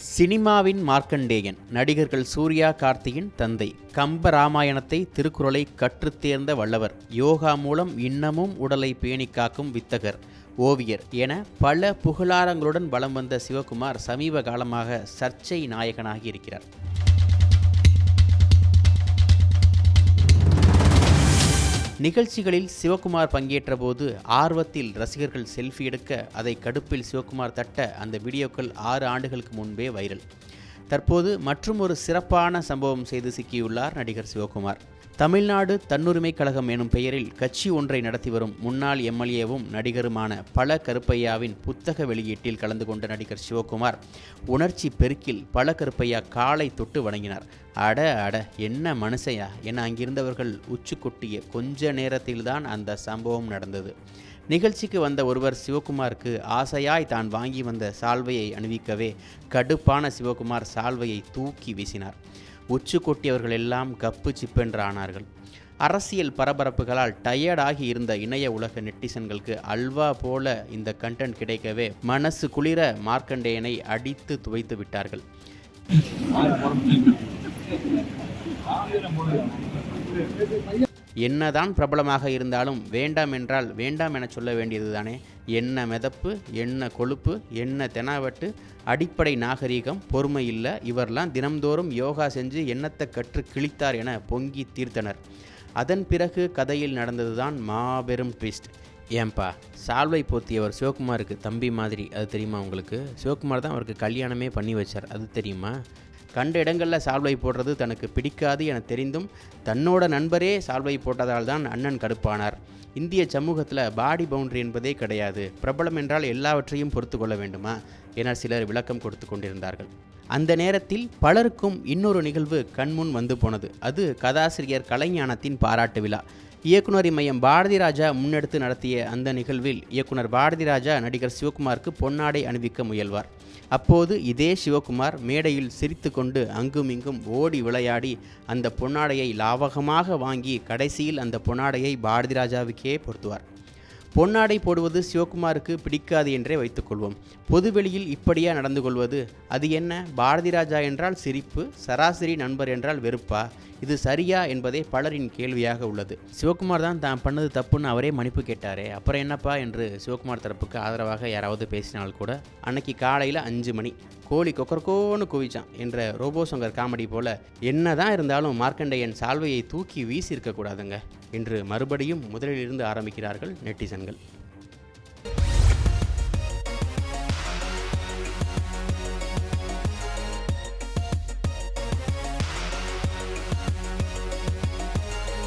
சினிமாவின் மார்க்கண்டேயன் நடிகர்கள் சூர்யா கார்த்தியின் தந்தை. கம்ப ராமாயணத்தை திருக்குறளை கற்றுத் தேர்ந்த வல்லவர். யோகா மூலம் இன்னமும் உடலை பேணி காக்கும் வித்தகர். ஓவியர் என பல புகழாரங்களுடன் வலம் வந்த சிவகுமார் சமீப காலமாக சர்ச்சை நாயகனாகி இருக்கிறார் நிகழ்ச்சிகளில் சிவகுமார் பங்கேற்றபோது ஆர்வத்தில் ரசிகர்கள் செல்ஃபி எடுக்க அதை கடுப்பில் சிவகுமார் தட்ட அந்த வீடியோக்கள் ஆறு ஆண்டுகளுக்கு முன்பே வைரல். தற்போது மற்றும் ஒரு சிறப்பான சம்பவம் செய்து சிக்கியுள்ளார் நடிகர் சிவகுமார். தமிழ்நாடு தன்னுரிமை கழகம் எனும் பெயரில் கட்சி ஒன்றை நடத்தி வரும் முன்னாள் எம்எல்ஏவும் நடிகருமான பல கருப்பையாவின் புத்தக வெளியீட்டில் கலந்து கொண்ட நடிகர் சிவகுமார் உணர்ச்சி பெருக்கில் பல கருப்பையா காலை தொட்டு வணங்கினார். அட அட என்ன மனுஷையா என அங்கிருந்தவர்கள் உச்சு கொட்டிய கொஞ்ச நேரத்தில்தான் அந்த சம்பவம் நடந்தது. நிகழ்ச்சிக்கு வந்த ஒருவர் சிவகுமாருக்கு ஆசையாய் தான் வாங்கி வந்த சால்வையை அணிவிக்கவே கடுப்பான சிவகுமார் சால்வையை தூக்கி வீசினார். உச்சு கொட்டியவர்கள் எல்லாம் கப்பு சிப்பென்று ஆனார்கள். அரசியல் பரபரப்புகளால் டயர்டாகி இருந்த இணைய உலக நெட்டிசன்களுக்கு அல்வா போல இந்த கண்டென்ட் கிடைக்கவே மனசு குளிர மார்க்கண்டேயனை அடித்து துவைத்து விட்டார்கள். என்னதான் பிரபலமாக இருந்தாலும் வேண்டாம் என்றால் வேண்டாம் என சொல்ல வேண்டியது தானே என்ன மிதப்பு என்ன கொழுப்பு என்ன தெனாவட்டு அடிப்படை நாகரீகம் பொறுமை இல்லை இவரெல்லாம் தினம்தோறும் யோகா செஞ்சு எண்ணத்தை கற்று கிழித்தார் என பொங்கி தீர்த்தனர். அதன் பிறகு கதையில் நடந்ததுதான் மாபெரும் ட்விஸ்ட் ஏன்பா சால்வை போத்தியவர் சிவகுமாருக்கு தம்பி மாதிரி அது தெரியுமா உங்களுக்கு? சிவகுமார் தான் அவருக்கு கல்யாணமே பண்ணி வச்சார் அது தெரியுமா? கண்ட இடங்களில் சால்வை போடுறது தனக்கு பிடிக்காது என தெரிந்தும் தன்னோட நண்பரே சால்வை போட்டதால் தான் அண்ணன் கடுப்பானார். இந்திய சமூகத்தில் பாடி பவுண்டரி என்பதே கிடையாது. பிரபலம் என்றால் எல்லாவற்றையும் பொறுத்து கொள்ள வேண்டுமா? என சிலர் விளக்கம் கொடுத்து கொண்டிருந்தார்கள். அந்த நேரத்தில் பலருக்கும் இன்னொரு நிகழ்வு கண்முன் வந்து போனது. அது கதாசிரியர் கலைஞானத்தின் பாராட்டு விழா. இயக்குனர் இமயம் பாரதி ராஜா முன்னெடுத்து நடத்திய அந்த நிகழ்வில் இயக்குனர் பாரதி ராஜா நடிகர் சிவகுமாருக்கு பொன்னாடை அணிவிக்க முயல்வார். அப்போது இதே சிவகுமார் மேடையில் சிரித்துக்கொண்டு அங்குமிங்கும் ஓடி விளையாடி அந்த பொன்னாடையை லாவகமாக வாங்கி கடைசியில் அந்த பொன்னாடையை பாரதி ராஜாவுக்கே பொருத்துவார். பொன்னாடை போடுவது சிவகுமாருக்கு பிடிக்காது என்றே வைத்துக்கொள்வோம். பொதுவெளியில் இப்படியா நடந்து கொள்வது அது என்ன? பாரதி ராஜா என்றால் சிரிப்பு சராசரி நண்பர் என்றால் வெறுப்பா? இது சரியா என்பதே பலரின் கேள்வியாக உள்ளது. சிவகுமார் தான் தான் பண்ணது தப்புன்னு அவரே மன்னிப்பு கேட்டாரே. அப்புறம் என்னப்பா என்று சிவகுமார் தரப்புக்கு ஆதரவாக யாராவது பேசினால் கூட அன்னைக்கு காலையில் அஞ்சு மணி கோழி கொக்கரக்கோன்னு குவிச்சான் என்ற ரோபோ சங்கர் காமெடி போல என்னதான் இருந்தாலும் மார்க்கண்டையன் சால்வையை தூக்கி வீசி இருக்கக்கூடாதுங்க இன்று மறுபடியும் முதலிலிருந்து ஆரம்பிக்கிறார்கள் நெட்டிசன்கள்.